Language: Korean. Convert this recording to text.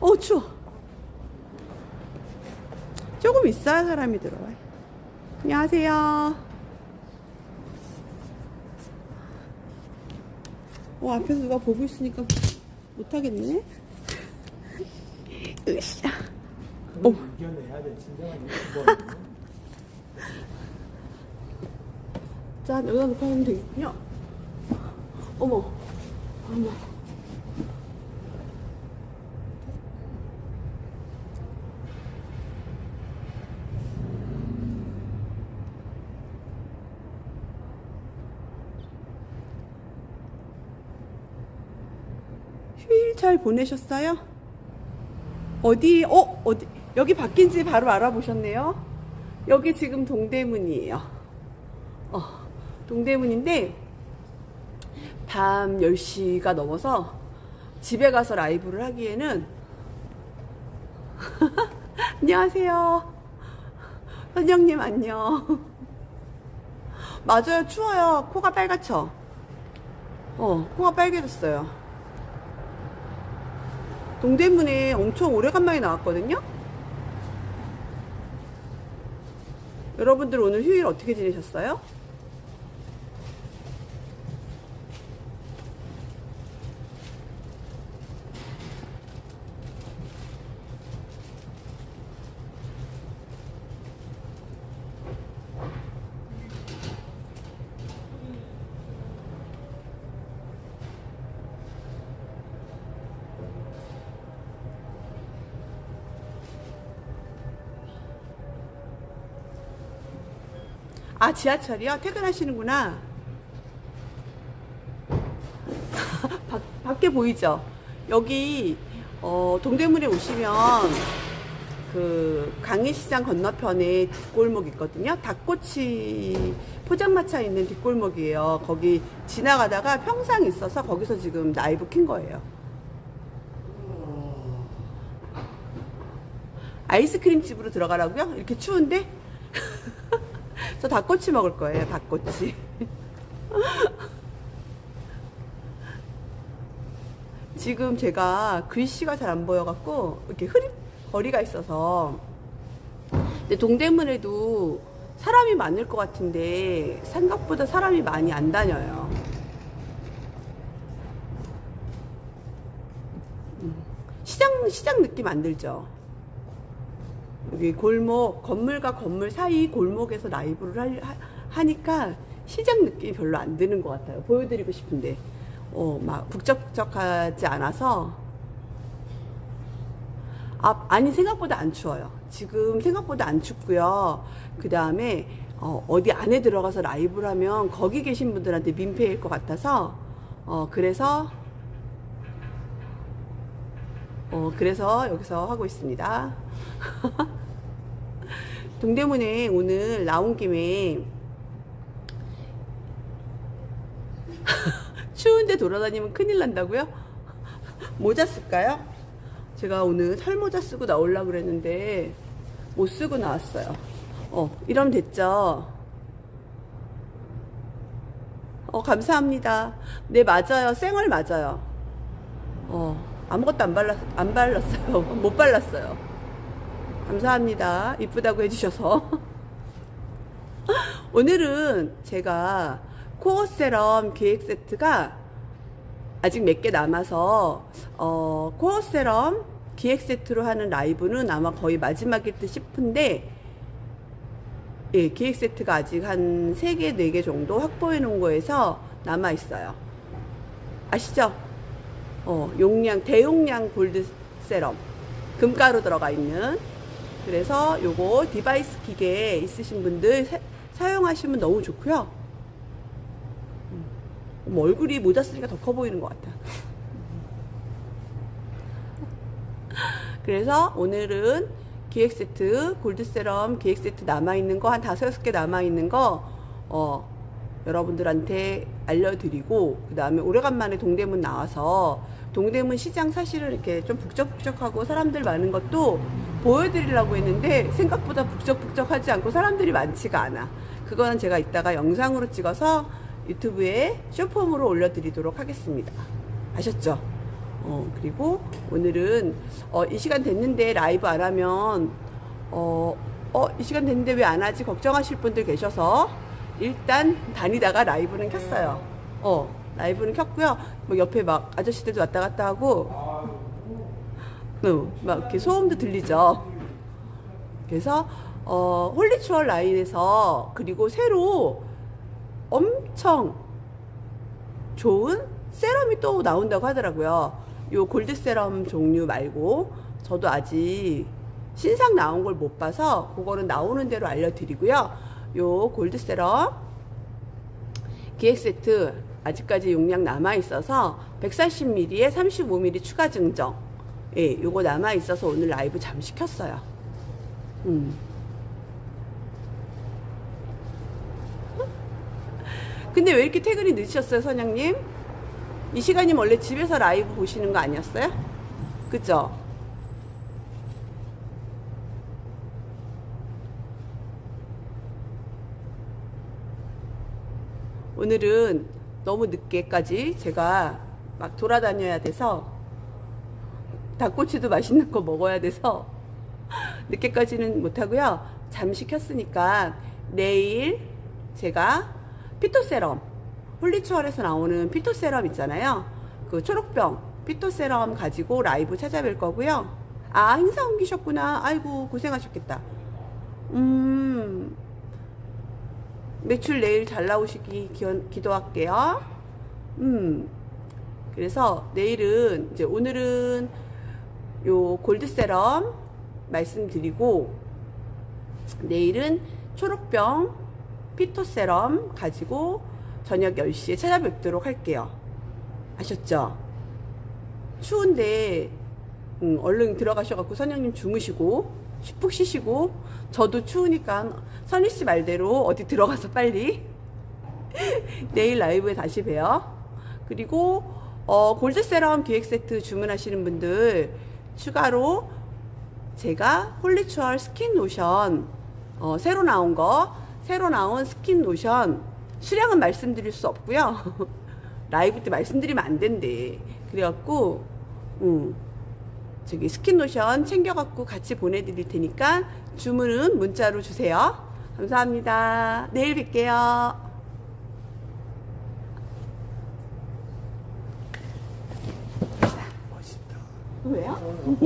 어 추워. 조금 있어야 사람이 들어와요. 안녕하세요. 어 앞에서 누가 보고 있으니까 못하겠네. 으쌰. 어. 이겨내야 돼 진정한 유튜버 짠 여기다 놓고 하면 되겠군요. 어머, 어머. 휴일 잘 보내셨어요? 어디, 어, 어디, 여기 바뀐지 바로 알아보셨네요? 여기 지금 동대문이에요. 어, 동대문인데 밤 10시가 넘어서 집에 가서 라이브를 하기에는 안녕하세요. 선영님 안녕. 맞아요. 추워요. 코가 빨갛죠? 어, 코가 빨개졌어요. 동대문에 엄청 오래간만에 나왔거든요? 여러분들 오늘 휴일 어떻게 지내셨어요? 아, 지하철이요? 퇴근하시는구나. 밖, 밖에 보이죠? 여기, 어, 동대문에 오시면, 그, 강의시장 건너편에 뒷골목 있거든요? 닭꼬치 포장마차 있는 뒷골목이에요. 거기 지나가다가 평상 있어서 거기서 지금 라이브 킨 거예요. 아이스크림 집으로 들어가라고요? 이렇게 추운데? 저 닭꼬치 먹을 거예요, 닭꼬치. 지금 제가 글씨가 잘 안 보여갖고, 이렇게 흐릿 거리가 있어서. 근데 동대문에도 사람이 많을 것 같은데, 생각보다 사람이 많이 안 다녀요. 음, 시장, 시장 느낌 안 들죠? 여기 골목 건물과 건물 사이 골목에서 라이브를 할- 하, 하니까 시장 느낌이 별로 안 드는 것 같아요. 보여드리고 싶은데 어 막 북적북적하지 않아서 아, 아니 생각보다 안 추워요. 지금 생각보다 안 춥고요. 그 다음에 어, 어디 안에 들어가서 라이브를 하면 거기 계신 분들한테 민폐일 것 같아서 어, 그래서 어, 그래서 여기서 하고 있습니다. 동대문에 오늘 나온 김에 추운데 돌아다니면 큰일 난다고요? 모자 쓸까요? 제가 오늘 털모자 쓰고 나오려고 그랬는데 못 쓰고 나왔어요. 어, 이러면 됐죠? 어, 감사합니다. 네, 맞아요. 쌩얼 맞아요. 어, 아무것도 안 발랐, 안 발랐어요. 못 발랐어요. 감사합니다. 이쁘다고 해주셔서. 오늘은 제가 코어 세럼 기획 세트가 아직 몇 개 남아서, 어, 코어 세럼 기획 세트로 하는 라이브는 아마 거의 마지막일 듯 싶은데, 예, 기획 세트가 아직 한 3개, 4개 정도 확보해 놓은 거에서 남아 있어요. 아시죠? 어, 용량, 대용량 골드 세럼. 금가루 들어가 있는. 그래서 요거 디바이스 기계 있으신 분들 사, 사용하시면 너무 좋고요. 음, 어머, 얼굴이 모자 쓰니까 더 커 보이는 것 같아. 그래서 오늘은 기획 세트, 골드 세럼 기획 세트 남아있는 거 한 다섯, 여섯 개 남아있는 거, 어, 여러분들한테 알려드리고, 그 다음에 오래간만에 동대문 나와서, 동대문 시장 사실은 이렇게 좀 북적북적하고 사람들 많은 것도 보여드리려고 했는데, 생각보다 북적북적하지 않고 사람들이 많지가 않아. 그거는 제가 이따가 영상으로 찍어서 유튜브에 쇼폼으로 올려드리도록 하겠습니다. 아셨죠? 어, 그리고 오늘은 어, 이 시간 됐는데 라이브 안 하면 어, 어, 이 시간 됐는데 왜 안 하지 걱정하실 분들 계셔서 일단 다니다가 라이브는 켰어요. 어, 라이브는 켰고요. 뭐 옆에 막 아저씨들도 왔다 갔다 하고 어, 막 이렇게 소음도 들리죠. 그래서 어, 홀리추얼 라인에서 그리고 새로 엄청 좋은 세럼이 또 나온다고 하더라고요. 요 골드 세럼 종류 말고 저도 아직 신상 나온 걸 못 봐서 그거는 나오는 대로 알려드리고요. 요 골드 세럼 기획 세트 아직까지 용량 남아 있어서 140ml에 35ml 추가 증정. 예, 요거 남아 있어서 오늘 라이브 잠 시 켰어요. 음. 근데 왜 이렇게 퇴근이 늦으셨어요, 선영님? 이 시간이면 원래 집에서 라이브 보시는 거 아니었어요? 그죠? 오늘은 너무 늦게까지 제가 막 돌아다녀야 돼서 닭꼬치도 맛있는 거 먹어야 돼서 늦게까지는 못하고요. 잠시 켰으니까 내일 제가 피토세럼 홀리추얼에서 나오는 피토세럼 있잖아요. 그 초록병 피토세럼 가지고 라이브 찾아뵐 거고요. 아 행사 옮기셨구나. 아이고 고생하셨겠다. 음 매출 내일 잘 나오시기 기도할게요. 음 그래서 내일은 이제 오늘은 요 골드 세럼 말씀드리고 내일은 초록병 피토 세럼 가지고 저녁 10시에 찾아뵙도록 할게요. 아셨죠? 추운데 음, 얼른 들어가셔갖고 선영님 주무시고 푹 쉬시고 저도 추우니까 선희 씨 말대로 어디 들어가서 빨리 내일 라이브에 다시 봬요. 그리고 어, 골드 세럼 기획 세트 주문하시는 분들 추가로 제가 홀리추얼 스킨 로션 어, 새로 나온 거 새로 나온 스킨 로션 수량은 말씀드릴 수 없고요. 라이브 때 말씀드리면 안 된대. 그래갖고 음, 저기 스킨 로션 챙겨갖고 같이 보내드릴 테니까 주문은 문자로 주세요 감사합니다 내일 뵐게요 멋있다. 왜요?